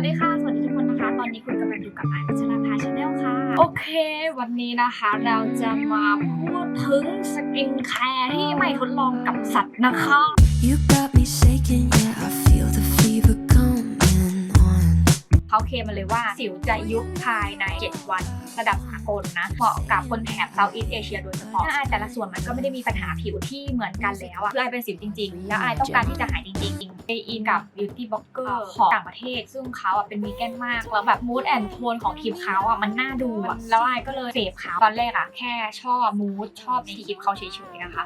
วัสดีค่ะ สวัสดีทุกคนนะคะ ตอนนี้คุณกำลังอยู่กับไอพัชราภาชาแนลค่ะ โอเค วันนี้นะคะเราจะมาพูดถึงสกินแคร์ที่ไม่ทดลองกับสัตว์นะคะ You got me shaking, yeah, I feel the fever coming on. เขาเคลมมาเลยว่าสิวจะยุบภายใน 7 วัน ระดับสากลนะ เหมาะกับคนแถบเซาท์อีสเอเชียโดยเฉพาะถ้าอายแต่ละส่วนมันก็ไม่ได้มีปัญหาผิวที่เหมือนกันแล้วอะคืออายเป็นสิวจริง ๆ แล้วอายต้องการที่จะหายจริงๆ ไปอินกับ beauty blogger ของต่างประเทศ ซึ่งเขาอะเป็นวีแกนมากแล้วแบบ mood and tone ของคลิปเขาอะมันน่าดูอะแล้วอายก็เลยเสพเขาตอนแรกอะแค่ชอบ mood ชอบในคลิปเขาเฉยๆนะคะ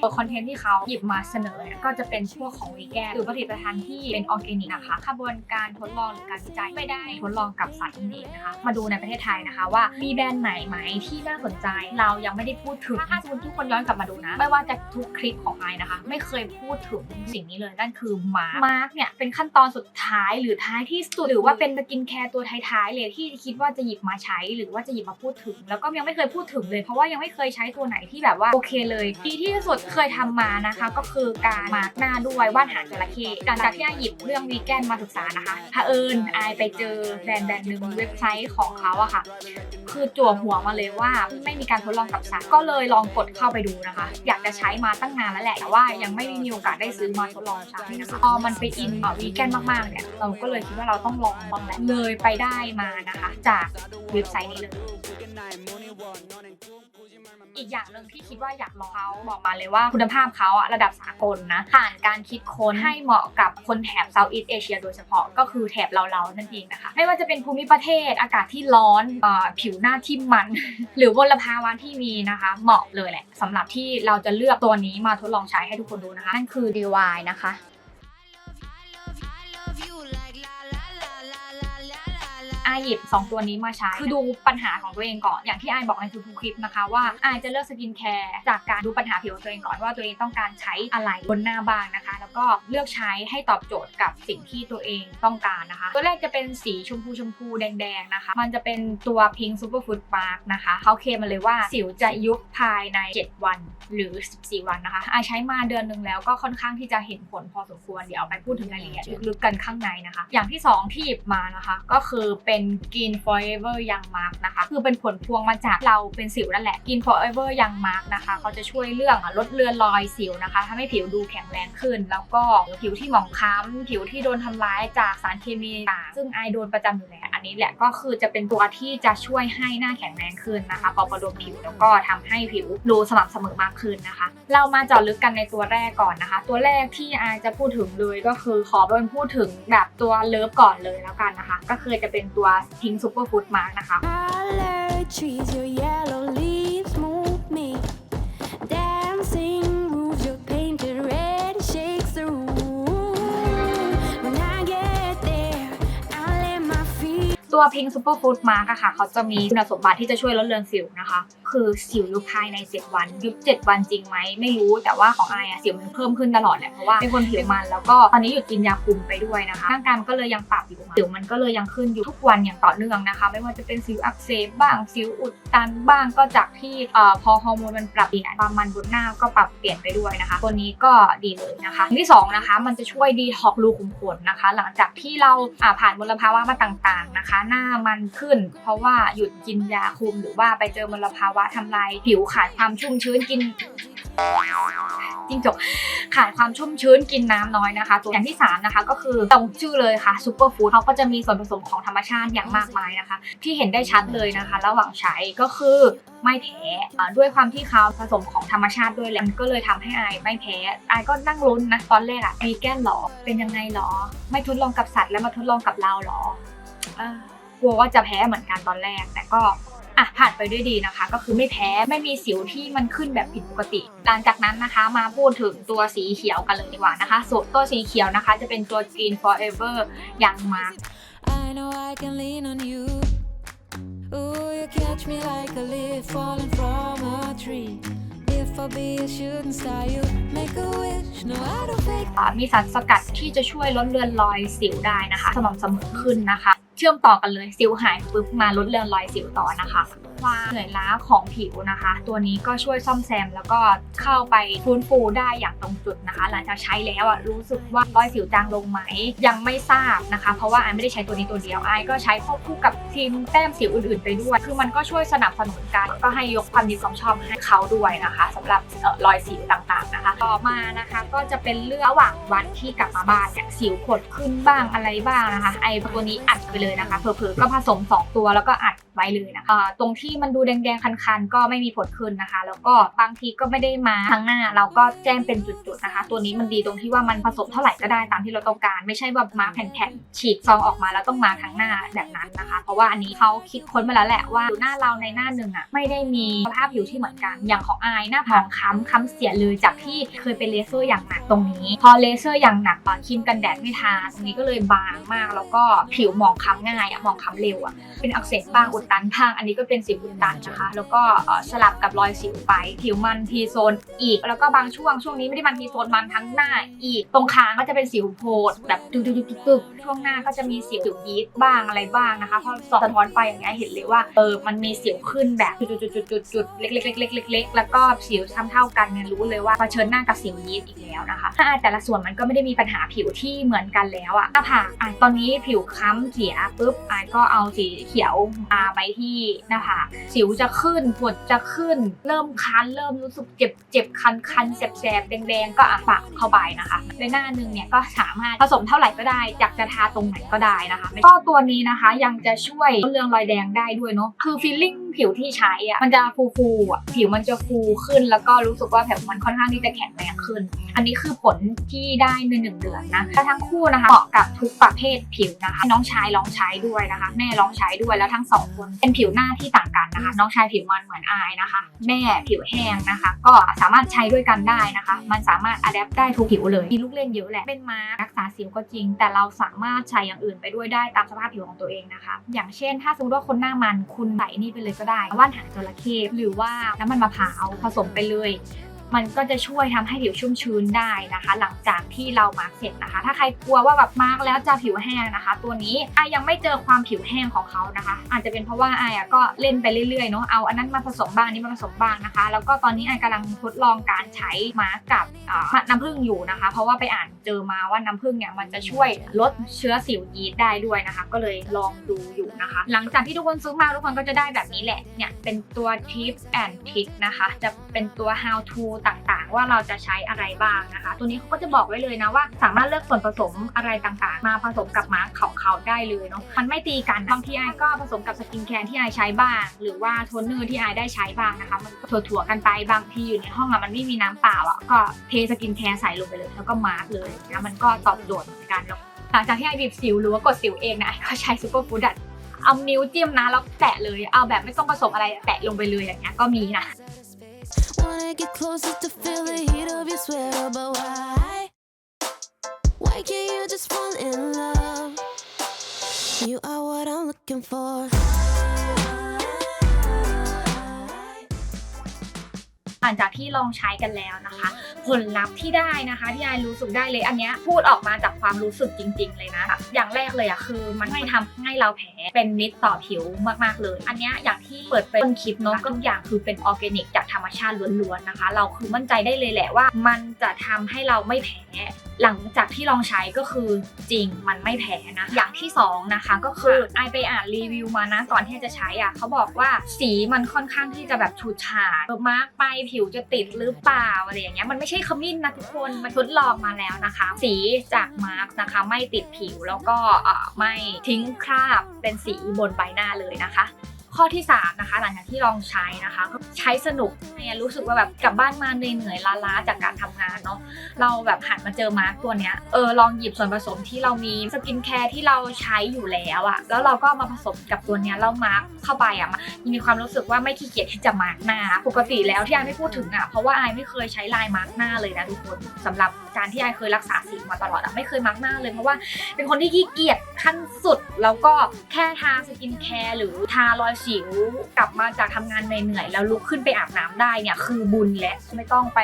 ตัวคอนเทนต์ที่เขาหยิบมาเสนอเนี่ยก็จะเป็นพวกของวีแกนหรือผลิตภัณฑ์ที่เป็นออร์แกนิกนะคะขบวนการทดลองหรือการวิจัยไม่ได้ทดลองกับสัตว์นั่นเองนะคะมาดูในประเทศไทยนะคะว่ามีแบรนด์ไหนไหมที่น่าสนใจ เรายังไม่ได้พูดถึงถ้าสมมติทุกคนย้อนกลับมาดูนะ ไม่ว่าจะทุกคลิปของไอนะคะ ไม่เคยพูดถึงสิ่งนี้เลยนั่นคือมาร์กมาร์กเนี่ยเป็นขั้นตอนสุดท้ายหรือท้ายที่สุดหรือว่าเป็นสกินแคร์ตัวท้ายๆเลยที่คิดว่าจะหยิบมาใช้หรือว่าจะหยิบมาพูดถึง แล้วก็ยังไม่เคยพูดถึงเลยเพราะว่ายังไม่เคยใช้ตัวไหนที่แบบว่าโอเคเลยดีที่สุดเคยทำมานะคะ ก็คือการมาร์กหน้าด้วยว่านหางจระเข้หลังจากที่ไอหยิบเรื่องวีแกนมาศึกษานะคะเผอิญไอไปเจอแบรนด์แบรนด์หนึ่งเว็บไซต์ของเขาอะค่ะ คือจั่วหัวมาเลยว่าไม่มีการทดลองกับสัตว์ก็เลยลองกดเข้าไปดูนะคะ อยากจะใช้มาตั้งนานแล้วแหละแต่ว่ายังไม่มีโอกาสได้ซื้อมาทดลองใช้นะคะพอมันไปอินวีแกนมากๆเนี่ยเราก็เลยคิดว่าเราต้องลองบ้างแหละเลยไปได้มานะคะ จากเว็บไซต์นี้เลยอีกอย่างหนึ่งที่คิดว่าอยากลองเขาบอกมาเลยว่าคุณภาพเขาอะระดับสากลนะผ่านการคิดค้นให้เหมาะกับคนแถบเซาท์อีสเอเชียโดยเฉพาะก็คือแถบเรา ๆ นั่นเองนะคะ ไม่ว่าจะเป็นภูมิประเทศอากาศที่ร้อนเอ่อผิวหน้าที่มัน หรือมลภาวะที่มีนะคะ เหมาะเลยแหละสำหรับที่เราจะเลือกตัวนี้มาทดลองใช้ให้ทุกคนดูนะคะนั่นคือ DY นะคะ อาหยิบ 2 ตัวนี้มาใช้ คือดูปัญหาของตัวเองก่อน อย่างที่อายบอกในทุกๆคลิปนะคะว่าอายจะเลือกสกินแคร์จากการดูปัญหาผิวของตัวเองก่อนว่าตัวเองต้องการใช้อะไรบนหน้าบ้างนะคะ ก็เลือกใช้ให้ตอบโจทย์กับสิ่งที่ตัวเองต้องการนะคะ ตัวแรกจะเป็นสีชมพูชมพูแดงๆนะคะ มันจะเป็นตัว Pink Superfood Mark นะคะเขาเคลมมาเลยว่าสิวจะยุบภายใน 7 วันหรือ 14 วันนะคะอายใช้มาเดือนหนึ่งแล้วก็ค่อนข้างที่จะเห็นผลพอสมควรเดี๋ยวเอาไปพูดถึงรายละเอียดลึกๆกันข้างในนะคะ อย่างที่ 2 ที่หยิบมานะคะ ก็คือเป็น Green Forever Young Mark นะคะคือเป็นผลพวงมาจากเราเป็นสิวนั่นแหละ Green Forever Young Mark นะคะเขาจะช่วยเรื่องลดเลือนรอยสิวนะคะทำให้ผิวดูแข็งแรงขึ้นแล้วก็ผิวที่หมองคล้ำผิวที่โดนทำร้ายจากสารเคมีต่างซึ่งไอายโดนประจำอยู่แล้วอันนี้แหละก็คือจะเป็นตัวที่จะช่วยให้หน้าแข็งแรงขึ้นนะคะปอประดมผิวแล้วก็ทำให้ผิวดูสม่ำเสมอมากขึ้นนะคะ เรามาเจาะลึกกันในตัวแรกก่อนนะคะ ตัวแรกที่อายจะพูดถึงเลยก็คือขอเป็นพูดถึงแบบตัวเลิฟก่อนเลยแล้วกันนะคะ ก็คือจะเป็นตัว Pink Superfood Mark นะคะ trees, your yellow leaves ตัว Pink Superfood Mark อะค่ะ เขาจะมีคุณสมบัติที่จะช่วยลดเลือนสิวนะคะ คือสิวยุบภายใน 7 วัน ยุบ 7 วันจริงไหมไม่รู้แต่ว่าของอายอะสิวมันเพิ่มขึ้นตลอดแหละเพราะว่าเป็นคนผิวมันแล้วก็ตอนนี้หยุดกินยาคุมไปด้วยนะคะร่างกายมันก็เลยยังปรับอยู่สิวมันก็เลยยังขึ้นอยู่ทุกวันอย่างต่อเนื่องนะคะ ไม่ว่าจะเป็นสิวอักเสบบ้างสิวอุดตันบ้างก็จากที่เอ่อพอฮอร์โมนมันปรับเปลี่ยนความมันบนหน้าก็ปรับเปลี่ยนไปด้วยนะคะ ตัวนี้ก็ดีเลยนะคะที่สองนะคะมันจะช่วยดีท็อกรูขุมขนนะคะ หลังจากที่เราผ่านมลภาวะมาต่างๆนะคะหน้ามันขึ้น เพราะว่าหยุดกินยาคุมหรือว่าไปเจอมลภาวะทำลายผิวขาดความชุ่มชื้นกินจิ้งจกขาดความชุ่มชื้นกินน้ำน้อยนะคะ ตัวอย่างที่สามนะคะ ก็คือตรงชื่อเลยค่ะซูเปอร์ฟู้ดเขาก็จะมีส่วนผสมของธรรมชาติอย่างมากมายนะคะ ที่เห็นได้ชัดเลยนะคะ ระหว่างใช้ก็คือไม่แพ้ด้วยความที่เขาผสมของธรรมชาติด้วยแหละมันก็เลยทำให้อายไม่แพ้อายก็นั่งลุ้นนะตอนแรกอะมีแก้นหรอเป็นยังไงหรอ ไม่ทดลองกับสัตว์แล้วมาทดลองกับเราหรอ กลัวว่าจะแพ้เหมือนกันตอนแรก แต่ก็อะผ่านไปด้วยดีนะคะ ก็คือไม่แพ้ไม่มีสิวที่มันขึ้นแบบผิดปกติ หลังจากนั้นนะคะ มาพูดถึงตัวสีเขียวกันเลยดีกว่านะคะส่วนตัวสีเขียวนะคะ จะเป็นตัว Green Forever ยังมาร์ก I know I can lean on you. Ooh, you catch me like a leaf falling from a tree. If I be a shooting star, you make a wish. No, I don't fake. อ่ามีสารสกัดที่จะช่วยลดเลือนรอยสิวได้นะคะ สม่ำเสมอขึ้นนะคะเชื่อมต่อกันเลยสิวหายปุ๊บมาลดเลือนรอยสิวต่อนะคะ ความเหนื่อยล้าของผิวนะคะ ตัวนี้ก็ช่วยซ่อมแซมแล้วก็เข้าไปฟื้นฟูได้อย่างตรงจุดนะคะ หลังจากใช้แล้วอะรู้สึกว่ารอยสิวจางลงไหม ยังไม่ทราบนะคะ เพราะว่าไอไม่ได้ใช้ตัวนี้ตัวเดียวไอก็ใช้ควบคู่กับทีมแต้มสิวอื่นๆไปด้วย คือมันก็ช่วยสนับสนุนกันก็ให้ยกความดีความชอบให้เขาด้วยนะคะสำหรับรอยสิวต่างๆนะคะ ต่อมานะคะก็จะเป็นเรื่องระหว่างวันที่กลับมาบ้านเนี่ยสิวผดขึ้นบ้างอะไรบ้างนะคะ ไอตัวนี้อัดไปเลยนะคะเผลอๆก็ผสม 2 ตัวแล้วก็อัดไว้เลยนะคะตรงที่มันดูแดงๆ คันๆ ก็ไม่มีผดขึ้นนะคะ แล้วก็บางทีก็ไม่ได้มาทั้งหน้า เราก็แจ้งเป็นจุดๆนะคะ ตัวนี้มันดีตรงที่ว่ามันผสมเท่าไหร่ก็ได้ตามที่เราต้องการ ไม่ใช่ว่ามาแผ่นๆฉีกซองออกมาแล้วต้องมาทั้งหน้าแบบนั้นนะคะ เพราะว่าอันนี้เขาคิดค้นมาแล้วแหละว่าหน้าเราในหน้าหนึ่งอะไม่ได้มีสภาพผิวที่เหมือนกันอย่างของอายหน้าผองค้ำค้ำเสียเลยจากที่เคยเป็นเลเซอร์อย่างหนักตรงนี้ พอเลเซอร์อย่างหนักอะครีมกันแดดไม่ทาตรงนี้ก็เลยบางมาก แล้วก็ผิวหมองค้ำง่ายอะหมองค้ำเร็วอะเป็นอักเสบบ้างอุดตันบ้างอันนี้ก็เป็นสิวอุดตันนะคะ แล้วก็สลับกับรอยสิวไป ผิวมันทีโซนอีก แล้วก็บางช่วงช่วงนี้ไม่ได้มันทีโซนมันทั้งหน้าอีก ตรงคางก็จะเป็นสิวโพดแบบตึกตึกตึกตึกช่วงหน้าก็จะมีสิวยีดบ้างอะไรบ้างนะคะพอสะท้อนไปอย่างเงี้ยเห็นเลยว่าเออมันมีสิวขึ้นแบบจุดจุดจุดจุดจุดเล็กเล็กเล็กเล็กเล็กเล็กแล้วก็สิวซ้ำเท่ากันเนี่ยรู้เลยว่าเผชิญหน้ากับสิวยีดอีกแล้วนะคะถ้าแต่ละส่วนมันก็ไม่ได้มีปัญหาผิวที่เหมือนกันแล้วอะหน้าผากอะตอนนี้ผิวค้ำเสียปุ๊บอายก็เอาสีเขียวมาไปที่หน้าผากสิวจะขึ้นผดจะขึ้น เริ่มคันเริ่มรู้สึกเจ็บเจ็บคันคันแสบแสบแดงๆ ก็อะปะเข้าไปนะคะในหน้าหนึ่งเนี่ยก็สามารถผสมเท่าไหร่ก็ได้อยากจะทาตรงไหนก็ได้นะคะก็ตัวนี้นะคะยังจะช่วยลดเรื่องรอยแดงได้ด้วยเนาะคือฟีลลิ่งผิวที่ใช้อะมันจะฟูฟูอะผิวมันจะฟูขึ้น แล้วก็รู้สึกว่าผิวมันค่อนข้างที่จะแข็งแรงขึ้น อันนี้คือผลที่ได้ในหนึ่งเดือนนะและทั้งคู่นะคะเหมาะกับทุกประเภทผิวนะคะน้องชายลองใช้ด้วยนะคะ แม่ลองใช้ด้วยแล้วทั้งสองคนเป็นผิวหน้าที่ต่างกันนะคะ น้องชายผิวมันเหมือนอายนะคะ แม่ผิวแห้งนะคะ ก็สามารถใช้ด้วยกันได้นะคะ มันสามารถอัดแอปได้ทุกผิวเลย มีลูกเล่นเยอะแหละ เป็นมารักษาสิวก็จริง แต่เราสามารถใช้อย่างอื่นไปด้วยได้ตามสภาพผิวของตัวเองนะคะ อย่างเช่น ถ้าสมมติว่าคนหน้ามันคุณใส่นี่ไปเลยก็ได้ว่านหางจระเข้หรือว่าน้ำมันมะพร้าวผสมไปเลย มันก็จะช่วยทำให้ผิวชุ่มชื้นได้นะคะ หลังจากที่เรามาร์กเสร็จนะคะ ถ้าใครกลัวว่าแบบมาร์กแล้วจะผิวแห้งนะคะ ตัวนี้ไอยังไม่เจอความผิวแห้งของเขานะคะ อาจจะเป็นเพราะว่าอายอะก็เล่นไปเรื่อยๆเนาะเอาอันนั้นมาผสมบ้างอันนี้มาผสมบ้างนะคะ แล้วก็ตอนนี้ไอกำลังทดลองการใช้มาร์กกับน้ำผึ้งอยู่นะคะ เพราะว่าไปอ่านเจอมาว่าน้ำผึ้งเนี่ยมันจะช่วยลดเชื้อสิวยีสต์ได้ด้วยนะคะ ก็เลยลองดูอยู่นะคะ หลังจากที่ทุกคนซื้อมาทุกคนก็จะได้แบบนี้แหละเนี่ยเป็นตัว tips and tricks นะคะ จะเป็นตัว how to ต่างๆ ว่าเราจะใช้อะไรบ้างนะคะ ตัวนี้เขาก็จะบอกไว้เลยนะว่า สามารถเลือกส่วนผสมอะไรต่างๆ มาผสมกับมาร์คของเขาได้เลยเนาะมันไม่ตีกันบางทีไอก็ผสมกับสกินแคร์ที่ไอใช้บ้าง หรือว่าโทนเนอร์ที่ไอได้ใช้บ้างนะคะ มันถั่วๆกันไปบางทีอยู่ในห้องอะมันไม่มีน้ำเปล่าอะก็เทสกินแคร์ใส่ลงไปเลยแล้วก็มาร์คเลยนะมันก็ตอบโจทย์เหมือนกันแล้วหลังจากที่ไอบีบสิวหรือว่ากดสิวเองนะไอก็ใช้ซูเปอร์ฟูดอะเอานิ้วจิ้มนะแล้วแตะเลย เอาแบบไม่ต้องผสมอะไรแตะลงไปเลยอย่างเงี้ยก็มีนะ Wanna get closer to feel the heat of your sweater, but why? Why can't you just fall in love? You are what I'm looking for. หลังจากที่ลองใช้กันแล้วนะคะ ผลลัพธ์ที่ได้นะคะ ที่ไอรู้สึกได้เลยอันเนี้ยพูดออกมาจากความรู้สึกจริง ๆ เลยนะอย่างแรกเลยอะคือ มันไม่ทำให้เราแผลเป็นมิตรต่อผิวมากๆเลย อันเนี้ยอย่างที่เปิดไปต้นคลิปเนาะทุกอย่างคือเป็นออร์แกนิกจากธรรมชาติล้วนๆนะคะ เราคือมั่นใจได้เลยแหละว่า มันจะทำให้เราไม่แพ้หลังจากที่ลองใช้ก็คือจริงมันไม่แพ้นะ อย่างที่สองนะคะก็คือไอไปอ่านรีวิวมานะก่อนที่จะใช้อะเขาบอกว่าสีมันค่อนข้างที่จะแบบฉูดฉาดมาร์กไปผิวจะติดหรือเปล่าอะไรอย่างเงี้ยมันไม่ใช่ขมิ้นนะทุกคนมันทดลองมาแล้วนะคะ สีจากมาร์กนะคะ ไม่ติดผิวแล้วก็ไม่ทิ้งคราบเป็นสีบนใบหน้าเลยนะคะ ข้อที่3นะคะหลังจากที่ลองใช้นะคะ ใช้สนุกเนี่ยรู้สึกว่าแบบกลับบ้านมาเหนื่อยๆล้าๆจากการทำงานเนาะเราแบบหันมาเจอมาร์กตัวเนี้ยเออลองหยิบส่วนผสมที่เรามีสกินแคร์ที่เราใช้อยู่แล้วอะแล้วเราก็มาผสมกับตัวเนี้ยแล้วมาร์กเข้าไปอะมันมีความรู้สึกว่าไม่ขี้เกียจที่จะมาร์กหน้า ปกติแล้วที่ไอายไม่พูดถึงอะเพราะว่าไอายไม่เคยใช้ลายมาร์กหน้าเลยนะทุกคนสำหรับการที่ไอายเคยรักษาสิวมาตลอดอะไม่เคยมาร์กหน้าเลยเพราะว่าเป็นคนที่ขี้เกียจขั้นสุดแล้วก็แค่ทาสกินแคร์หรือทารอยสิวกลับมาจากทำงานเหนื่อยๆแล้วลุกขึ้นไปอาบน้ำได้เนี่ยคือบุญและไม่ต้องไป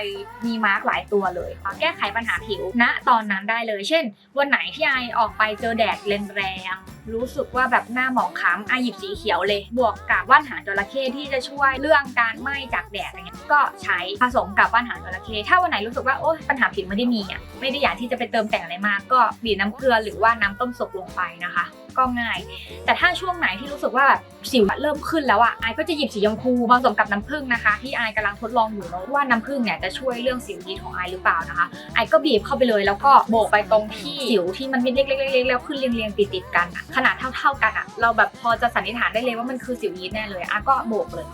มีมาร์กหลายตัวเลยแก้ไขปัญหาผิวณตอนนั้นได้เลย เช่น วันไหนที่ไอออกไปเจอแดดแรงๆรู้สึกว่าแบบหน้าหมองคล้ำไอหยิบสีเขียวเลย บวกกับว่านหางจระเข้ที่จะช่วยเรื่องการไหม้จากแดดอะไรเงี้ยก็ใช้ผสมกับว่านหางจระเข้ถ้าวันไหนรู้สึกว่าโอ๊ยปัญหาผิวไม่ได้มีอะไม่ได้อยากที่จะไปเติมแต่งอะไรมากก็บีบน้ำเกลือหรือว่าน้ำต้มสุกลงไปนะคะ ก็ง่าย แต่ถ้าช่วงไหนที่รู้สึกว่าแบบสิวเริ่มขึ้นแล้วอะไอก็จะหยิบสีชมพูผสมกับน้ำผึ้งนะคะ ที่ไอายกำลังทดลองอยู่เนอะว่าน้ำผึ้งเนี่ยจะช่วยเรื่องสิวยีของไอหรือเปล่านะคะไอก็บีบเข้าไปเลยแล้วก็โบกไปตรงที่สิวที่มันเล็กๆๆๆแล้วขึ้นเรียงๆติดๆกันอะขนาดเท่า ๆกันอะเราแบบพอจะสันนิษฐานได้เลยว่ามันคือสิวยีดแน่เลยอะก็โบกเลย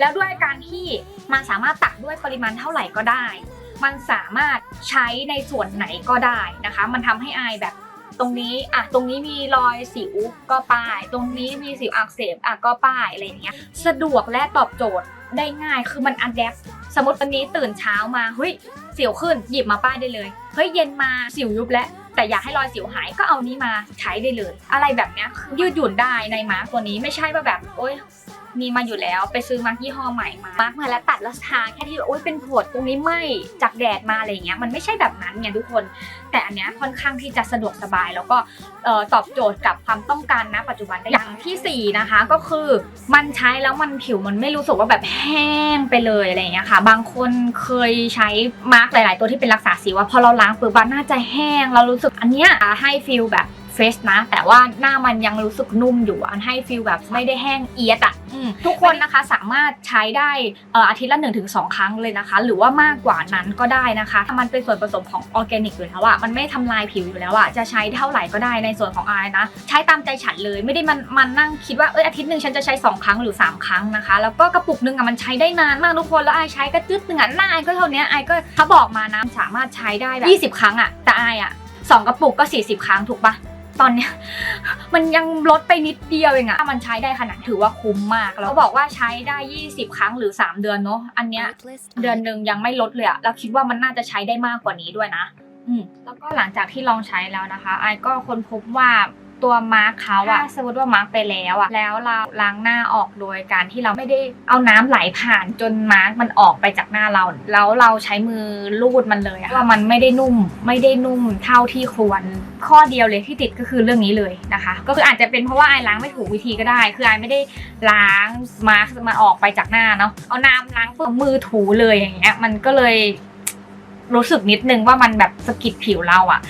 แล้วด้วยการที่มันสามารถตักด้วยปริมาณเท่าไหร่ก็ได้มันสามารถใช้ในส่วนไหนก็ได้นะคะ มันทำให้อายแบบ ตรงนี้อะตรงนี้มีรอยสิวก็ป้าย ตรงนี้มีสิวอักเสบอะก็ป้ายอะไรอย่างเงี้ย สะดวกและตอบโจทย์ได้ง่ายคือมันอัดแอปสมมติวันนี้ตื่นเช้ามาเฮ้ยสิวขึ้นหยิบมาป้ายได้เลยเฮ้ยเย็นมาสิวยุบแล้วแต่อยากให้รอยสิวหายก็เอานี้มาใช้ได้เลย อะไรแบบเนี้ยยืดหยุ่นได้ในมาร์กตัวนี้ไม่ใช่ว่าแบบโอ๊ย มีมาอยู่แล้ว ไปซื้อมาร์กยี่ห้อใหม่มามาร์กมาแล้วตัดแล้วทาแค่ที่โอ๊ยเป็นผดตรงนี้ไหมจากแดดมาอะไรเงี้ยมันไม่ใช่แบบนั้นไงทุกคน แต่อันเนี้ยค่อนข้างที่จะสะดวกสบาย แล้วก็ตอบโจทย์กับความต้องการณปัจจุบันได้อย่างที่สี่นะคะก็คือมันใช้แล้วมันผิวมันไม่รู้สึกว่าแบบแห้งไปเลยอะไรเงี้ยค่ะ บางคนเคยใช้มาร์กหลาย ๆ ตัวที่เป็นรักษาสิวว่าพอเราล้างปุ๊บอะน่าจะแห้งเรารู้สึกอันเนี้ยให้ฟีลแบบ เฟรชนะ แต่ว่าหน้ามันยังรู้สึกนุ่มอยู่อันให้ฟีลแบบไม่ได้แห้งเอียดอะอืมทุกคนนะคะสามารถใช้ได้เอ่ออาทิตย์ละ 1-2 ครั้งเลยนะคะ หรือว่ามากกว่านั้นก็ได้นะคะถ้ามันเป็นส่วนผสมของออร์แกนิกอยู่แล้วอะมันไม่ทำลายผิวอยู่แล้วอะจะใช้เท่าไหร่ก็ได้ในส่วนของอายนะ ใช้ตามใจฉันเลยไม่ได้มันมันนั่งคิดว่าเอออาทิตย์หนึ่งฉันจะใช้ 2 ครั้งหรือ 3 ครั้งนะคะ แล้วก็กระปุกหนึงอะมันใช้ได้นานมากทุกคนแล้วอายใช้ก็จึ๊ดหนึ่งอะหน้าอายก็เท่านี้อายก็เขาบอกมานะสามารถใช้ได้แบบ20 ครั้งอะแต่อายอะสองกระปุกก็ 40 ครั้งถูกปะ ตอนเนี้ย มันยังลดไปนิดเดียวเองอะถ้ามันใช้ได้ขนาดถือว่าคุ้มมากแล้วเขาบอกว่าใช้ได้ 20 ครั้งหรือ 3 เดือนเนาะอันเนี้ยเดือนหนึ่งยังไม่ลดเลยอะแล้วคิดว่ามันน่าจะใช้ได้มากกว่านี้ด้วยนะ อืมแล้วก็หลังจากที่ลองใช้แล้วนะคะไอายก็ค้นพบว่า ตัวมาร์คเขาอะถ้าสมมติว่ามาร์คไปแล้วอะแล้วเราล้างหน้าออกโดยการที่เราไม่ได้เอาน้ำไหลผ่านจนมาร์คมันออกไปจากหน้าเรา แล้วเราใช้มือลูดมันเลยอะว่ามันไม่ได้นุ่มไม่ได้นุ่มเท่าที่ควรข้อเดียวเลยที่ติดก็คือเรื่องนี้เลยนะคะ ก็คืออาจจะเป็นเพราะว่าไอายล้างไม่ถูกวิธีก็ได้ คือไอายไม่ได้ล้างมาร์คมันออกไปจากหน้าเนาะเอาน้ำล้างปุ๊บมือถูเลยอย่างเงี้ยมันก็เลยรู้สึกนิดนึงว่ามันแบบสะกิดผิวเราอะ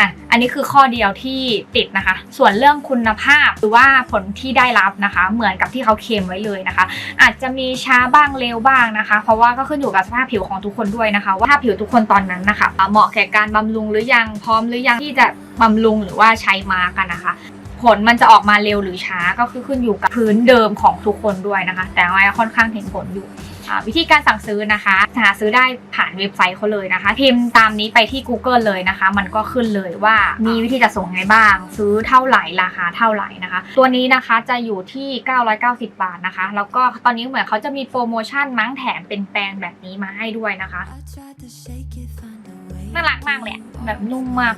อะอันนี้คือข้อเดียวที่ติดนะคะ ส่วนเรื่องคุณภาพหรือว่าผลที่ได้รับนะคะ เหมือนกับที่เขาเคลมไว้เลยนะคะ อาจจะมีช้าบ้างเร็วบ้างนะคะ เพราะว่าก็ขึ้นอยู่กับสภาพผิวของทุกคนด้วยนะคะ ว่าถ้าผิวทุกคนตอนนั้นนะคะ เหมาะแก่การบำรุงหรือยังพร้อมหรือยังที่จะบำรุงหรือว่าใช้มากันนะคะผลมันจะออกมาเร็วหรือช้าก็คือขึ้นอยู่กับพื้นเดิมของทุกคนด้วยนะคะ แต่ว่าค่อนข้างเห็นผลอยู่ วิธีการสั่งซื้อนะคะ หาซื้อได้ผ่านเว็บไซต์เขาเลยนะคะ พิมพ์ตามนี้ไปที่ Google เลยนะคะ มันก็ขึ้นเลยว่ามีวิธีจัดส่งยังไงบ้าง ซื้อเท่าไหร่ราคาเท่าไหร่นะคะ ตัวนี้นะคะจะอยู่ที่ 990 บาทนะคะ แล้วก็ตอนนี้เหมือนเขาจะมีโปรโมชั่นมั้งแถมเป็นแปรงแบบนี้มาให้ด้วยนะคะน่ารักมากเลยแบบนุ่มมาก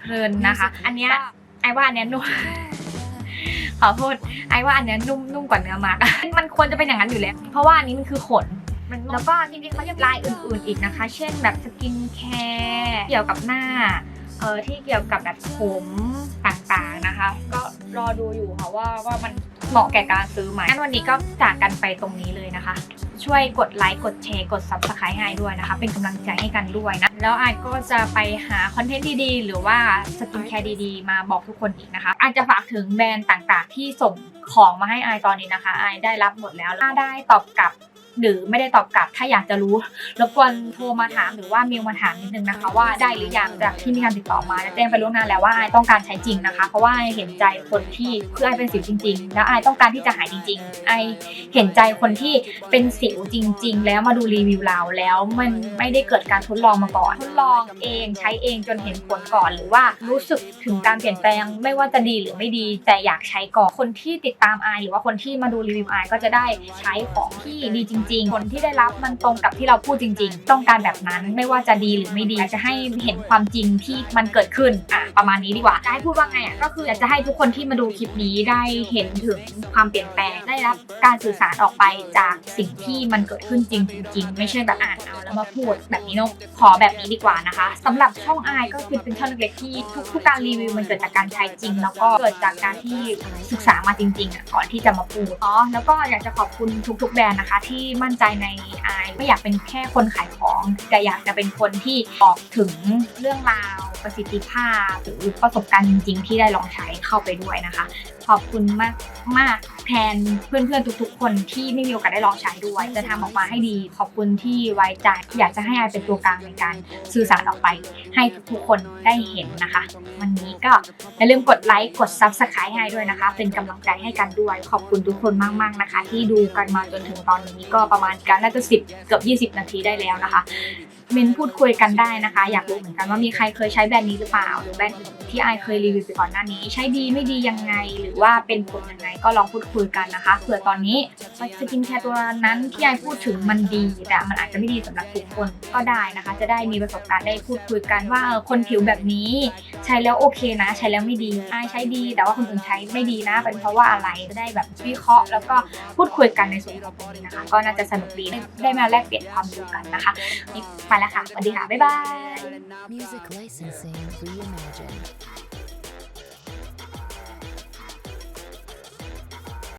เพลินนะคะ อันนี้ไอ้ว่าอันนี้นุ่ม ขอโทษไอว่าอันเนี้ยนุ่มนุ่มกว่าเนื้อมาก มันควรจะเป็นอย่างนั้นอยู่แล้ว เพราะว่าอันนี้มันคือขนแล้วก็จริงๆเขายังลายอื่นๆอีกนะคะ เช่นแบบสกินแคร์เกี่ยวกับหน้า เออที่เกี่ยวกับแบบผมต่างๆนะคะ ก็รอดูอยู่ค่ะว่าว่ามันเหมาะแก่การซื้อไหมงั้นวันนี้ก็จากกันไปตรงนี้เลยนะคะ ช่วยกดไลค์กดแชร์กด subscribe ให้ด้วยนะคะ เป็นกำลังใจให้กันด้วยนะ แล้วไอายก็จะไปหาคอนเทนต์ดีๆ หรือว่าสกินแคร์ดีๆ มาบอกทุกคนอีกนะคะ อายจะฝากถึงแบรนด์ต่างๆ ที่ส่งของมาให้ไอายตอนนี้นะคะไอายได้รับหมดแล้วถ้าได้ตอบกลับ หรือไม่ได้ตอบกลับถ้าอยากจะรู้รบกวนโทรมาถามหรือว่าเมลมาถามนิดนึงนะคะ ว่าได้หรือยังจากที่มีการติดต่อมาแจ้งไปล่วงหน้าแล้วว่าไอต้องการใช้จริงนะคะ เพราะว่าไอเห็นใจคนที่คือไอเป็นสิวจริง ๆ แล้วไอต้องการที่จะหายจริง ๆ ไอเห็นใจคนที่เป็นสิวจริง ๆ แล้วมาดูรีวิวเราแล้วมันไม่ได้เกิดการทดลองมาก่อนทดลองเองใช้เองจนเห็นผลก่อนหรือว่ารู้สึกถึงการเปลี่ยนแปลงไม่ว่าจะดีหรือไม่ดี แต่อยากใช้ก่อนคนที่ติดตามไอหรือว่าคนที่มาดูรีวิวไอก็จะได้ใช้ของที่ดีจริงๆ ผลที่ได้รับมันตรงกับที่เราพูดจริง ๆ ต้องการแบบนั้นไม่ว่าจะดีหรือไม่ดีอยากจะให้เห็นความจริงที่มันเกิดขึ้นอะประมาณนี้ดีกว่าจะให้พูดว่าไงอะก็คืออยากจะให้ทุกคนที่มาดูคลิปนี้ได้เห็นถึงความเปลี่ยนแปลงได้รับการสื่อสารออกไปจากสิ่งที่มันเกิดขึ้นจริงจริงๆไม่ใช่แบบอ่านเอาแล้วมาพูดแบบนี้นอะขอแบบนี้ดีกว่านะคะสำหรับช่องอายก็คือเป็นช่องเล็กๆที่ทุกทุกการรีวิวมันเกิดจากการใช้จริง แล้วก็เกิดจากการที่ศึกษามาจริงๆอะก่อนที่จะมาพูดอ๋อแล้วก็อยากจะขอบคุณทุกๆแบรนด์นะคะที่มั่นใจในไอไม่อยากเป็นแค่คนขายของ แต่อยากจะเป็นคนที่บอกถึงเรื่องราวประสิทธิภาพ หรือประสบการณ์จริง ๆ ที่ได้ลองใช้เข้าไปด้วยนะคะ ขอบคุณมากมากแทนเพื่อนๆทุกๆ คนที่ไม่มีโอกาสได้ลองใช้ด้วย จะทำออกมาให้ดี ขอบคุณที่ไว้ใจ อยากจะให้อายเป็นตัวกลางในการสื่อสารออกไป ให้ทุกๆ คนได้เห็นนะคะ วันนี้ก็อย่าลืมกดไลค์กด Subscribe ให้ด้วยนะคะ เป็นกำลังใจให้กันด้วย ขอบคุณทุกคนมากๆนะคะ ที่ดูกันมาจนถึงตอนนี้ก็ประมาณการน่าจะสิบเกือบ20 นาทีได้แล้วนะคะ เมนพูดคุยกันได้นะคะ อยากรู้เหมือนกันว่ามีใครเคยใช้แบรนด์นี้หรือเปล่า หรือแบรนด์อื่นที่ไอเคยรีวิวไปก่อนหน้านี้ ใช้ดีไม่ดียังไง หรือว่าเป็นผลยังไงก็ลองพูดคุยกันนะคะเผื่อตอนนี้สกินแคร์ตัวนั้นที่ไอพูดถึงมันดีแต่มันอาจจะไม่ดีสำหรับทุกคนก็ได้นะคะ จะได้มีประสบการณ์ได้พูดคุยกันว่าคนผิวแบบนี้ ใช้แล้วโอเคนะ ใช้แล้วไม่ดีไอใช้ดี แต่ว่าคนอื่นใช้ไม่ดีนะ เป็นเพราะว่าอะไรจะได้แบบวิเคราะห์ แล้วก็พูดคุยกันในส่วนของตรงนี้นะคะ ก็น่าจะสนุกดีได้มาแลกเปลี่ยนความรู้กันนะคะไปแล้วค่ะสวัสดีค่ะบ๊ายบาย